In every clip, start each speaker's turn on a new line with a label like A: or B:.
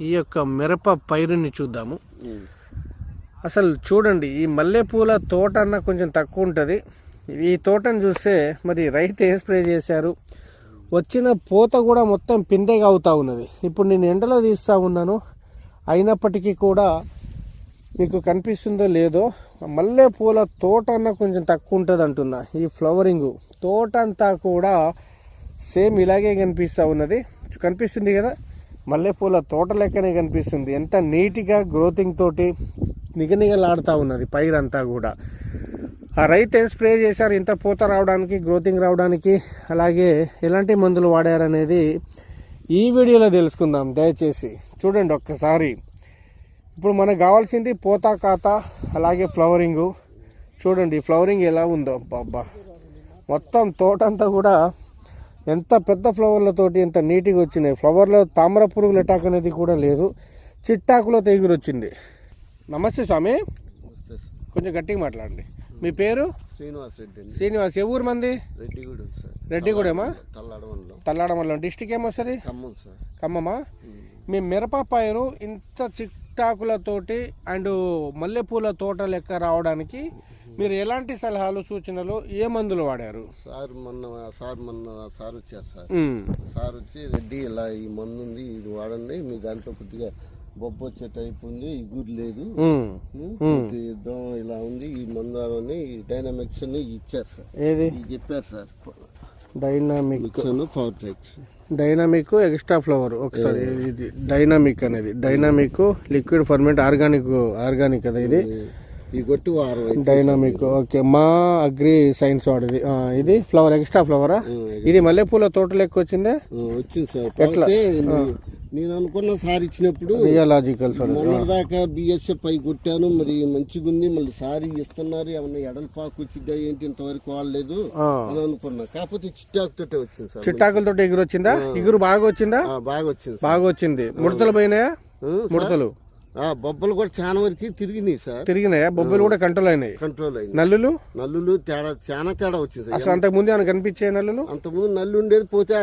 A: ఈ యొక్క మిరప పైరుని చూద్దాము. అసలు చూడండి ఈ మల్లెపూల తోట అన్న కొంచెం తక్కువ ఉంటుంది. ఈ తోటను చూస్తే మరి రైతు ఏ స్ప్రే చేశారు? వచ్చిన పూత కూడా మొత్తం పిందెగా అవుతా ఉన్నది. ఇప్పుడు నేను ఎండలో తీస్తూ ఉన్నాను. అయినప్పటికీ కూడా మీకు కనిపిస్తుందో లేదో మల్లెపూల తోట అన్న కొంచెం తక్కువ ఉంటుంది అంటున్నా ఈ ఫ్లవరింగ్. తోట అంతా కూడా సేమ్ ఇలాగే కనిపిస్తూ ఉన్నది. కనిపిస్తుంది కదా? మల్లెపూల తోట లెక్కనే కనిపిస్తుంది. ఎంత నీట్గా గ్రోతింగ్ తోటి నిగనిగలాడుతూ ఉన్నది పైరంతా కూడా. ఆ రైతు ఏం స్ప్రే చేశారు? ఇంత పూత రావడానికి గ్రోతింగ్ రావడానికి అలాగే ఎలాంటి మందులు వాడారనేది ఈ వీడియోలో తెలుసుకుందాం. దయచేసి చూడండి ఒక్కసారి. ఇప్పుడు మనకు కావాల్సింది పోతా కాత అలాగే ఫ్లవరింగు. చూడండి ఫ్లవరింగ్ ఎలా ఉందో. అబ్బా మొత్తం తోట అంతా కూడా ఎంత పెద్ద ఫ్లవర్లతోటి ఎంత నీట్గా వచ్చినాయి. ఫ్లవర్లో తామర పురుగుల అటాక్ అనేది కూడా లేదు. చిట్టాకులో తెగురు వచ్చింది. నమస్తే స్వామి.
B: సార్.
A: కొంచెం గట్టిగా మాట్లాడండి. మీ పేరు?
B: శ్రీనివాస్ రెడ్డి
A: శ్రీనివాస్. ఏ ఊరు మంది?
B: రెడ్డిగూడెం సార్.
A: రెడ్డిగూడెమా?
B: తల్లాడ మండలం
A: తల్లాడ మండలం డిస్టిక్ ఏమొస్తుంది?
B: ఖమ్మం సార్.
A: ఖమ్మమా? మీ మిరప పైరు ఇంత చిట్టాకులతోటి అండ్ మల్లెపూల తోట లెక్క రావడానికి మీరు ఎలాంటి సలహాలు సూచనలు ఏ మందులు వాడారు?
B: సార్ మొన్న సార్ మొన్న సార్ వచ్చారు సార్. సార్ వచ్చి రెడ్డి ఇలా ఈ మందు ఉంది ఇది వాడండి మీ దాంట్లో కొద్దిగా బొబ్బ వచ్చే టైప్ ఉంది ఇగురు లేదు. దోమ ఇలా ఉంది ఈ మందు అని డైనామిక్స్ ఇచ్చారు సార్.
A: ఏది?
B: చెప్పారు సార్.
A: డైనామిక్.
B: మిక్సన్ పవర్ ట్రైక్స్
A: డైనామిక్ ఎక్స్ట్రా ఫ్లవర్. ఒకసారి ఇది డైనామిక్ అనేది. Dynamic liquid ferment organic organic కదా ఇది?
B: ఈ అయింది.
A: డైనామిక్ ఓకే మా అగ్రి సైన్స్ వాడిది ఇది. ఫ్లవర్ ఎక్స్ట్రా ఫ్లవరా? ఇది మల్లెపూల తోట లెక్క వచ్చిందే
B: వచ్చింది సార్. నే- నేను అనుకున్న సార్ ఇచ్చినప్పుడు
A: రియాలజికల్
B: మొన్నటిదాకా బిఎస్ఎఫ్ పై కొట్టాను. మరి మంచిగా ఉంది. మళ్ళీ సారీ ఇస్తున్నారు. ఏమన్నా ఎడల్పాకు వచ్చిద్దా ఏంటి ఇంతవరకు వాడలేదు అని అనుకున్నా. కాకపోతే చిట్టాకుతోటే వచ్చింది సార్.
A: చిట్టాకులతో ఎగురు వచ్చిందా ఎగురు బాగా వచ్చిందా?
B: బాగా వచ్చింది.
A: బాగా వచ్చింది. ముడతలు పోయినాయా? ముడతలు.
B: బొబ్బలు కూడా చాలా వరకు తిరిగినాయి సార్.
A: తిరిగినాయా? బొబ్బలు కూడా కంట్రోల్ అయినాయి.
B: కంట్రోల్ అయింది
A: నల్లులు?
B: నల్లులు తేడా చాలా తేడా వచ్చింది సార్.
A: అసలు అంతకు ముందు కనిపించే నల్లులు?
B: అంతకుముందు నల్లు ఉండేది పోతే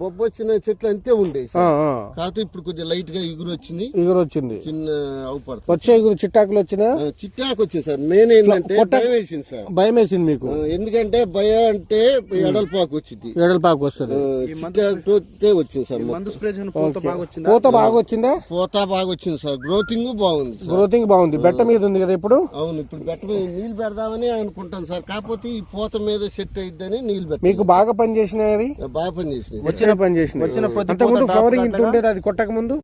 B: బొబ్బ వచ్చిన చెట్లు అంతే ఉండేవి. కాకపోతే ఇప్పుడు కొద్దిగా లైట్గా ఎగురు వచ్చింది.
A: ఎగురు వచ్చింది.
B: చిన్న అవుపడుతుంది.
A: వచ్చే ఎగురు చిట్టాకులు వచ్చినా?
B: చిట్టాకు వచ్చింది సార్. మెయిన్ ఏంటంటే భయం వేసింది సార్.
A: భయం వేసింది మీకు?
B: ఎందుకంటే భయ అంటే ఎడల్పాకు వచ్చింది.
A: ఎడలపాకు వస్తుంది.
B: వచ్చింది సార్.
A: పూత బాగా వచ్చిందా?
B: పోతా బాగా వచ్చింది సార్. గ్రోతింగ్ బాగుంది
A: గ్రోతింగ్ బాగుంది. బెట్ట మీద ఉంది కదా ఇప్పుడు?
B: అవును ఇప్పుడు బెట్ట మీద నీళ్ళు పెడదామని అనుకుంటాను సార్ కాకపోతే ఈ పూత మీద సెట్ అయిద్దని నీళ్ళు పెట్ట
A: మీకు బాగా పని చేసినాయి అవి?
B: బాగా పని చేసినాయి.
A: వచ్చిన పని చేసినాయి అంతకుముందు ఫ్లవరింగ్ ఇంత ఉండేది అది కొట్టక ముందు?